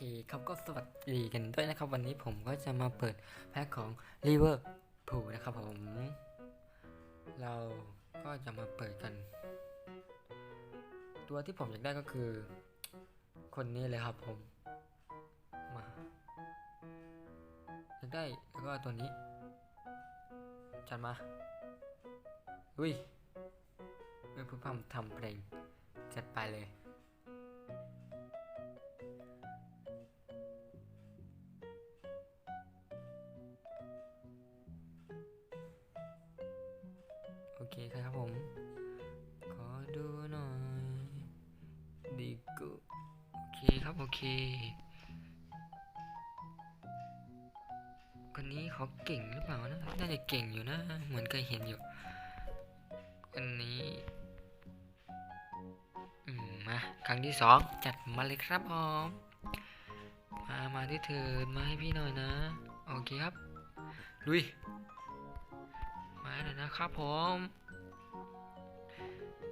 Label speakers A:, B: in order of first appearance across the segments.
A: เคครับก็สวัสดีกันด้วยนะครับ วันนี้ผมก็จะมาเปิดแพ็คของ River Pool นะครับผม เราก็จะมาเปิดกัน ตัวที่ผมอยากได้ก็คือ คนนี้เลยครับผม มาอยากได้แล้วก็ตัวนี้จัดมา อุ้ยเมื่อพูดพร่ำทำเพลงจัดไปเลย เคครับผม ขอดูหน่อยดีกูโอเคครับโอเค คนนี้เขาเก่งหรือเปล่านะ น่าจะเก่งอยู่นะ เหมือนเคยเห็นอยู่ คนนี้อืมมาครั้งที่สองจัดมาเลยครับผมมา มาที่เถิดมาให้พี่หน่อยนะ โอเคครับ ลุย มาหน่อยนะครับผม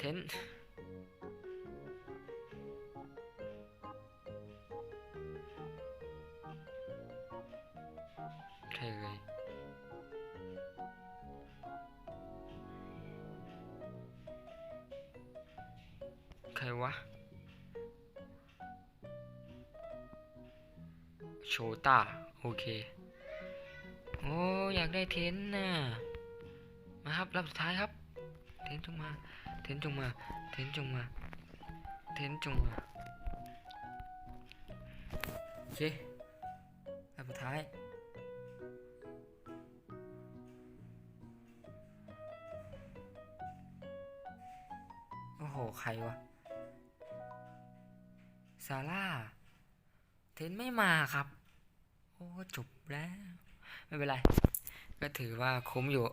A: ทนใครเอ่ยใครวะ โชต้าโอเค โอ้ อยากได้เทนน่ะ มาครับรับสุดท้ายครับ เทนจงมา เทนจงมา เทนจงมา เทนจงมาโอเครับสุดท้ายโอ้โห ใครวะ ซาร่า เทนไม่มาครับ โอ้จบแล้ว ไม่เป็นไร ก็ถือว่าคุ้มอยู่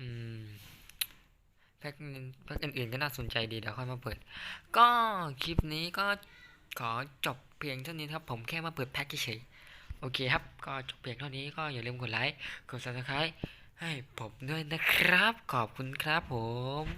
A: อืมแพ็กนึงแพ็กอื่นๆก็น่าสนใจดีเดี๋ยวค่อยมาเปิด ก็คลิปนี้ก็ขอจบเพียงเท่านี้ครับ ผมแค่มาเปิดแพ็กเฉยโอเคครับ ก็จบเพียงเท่านี้ก็อย่าลืมกดไลค์ กดซับสไคร b e ให้ผมด้วยนะครับ ขอบคุณครับผม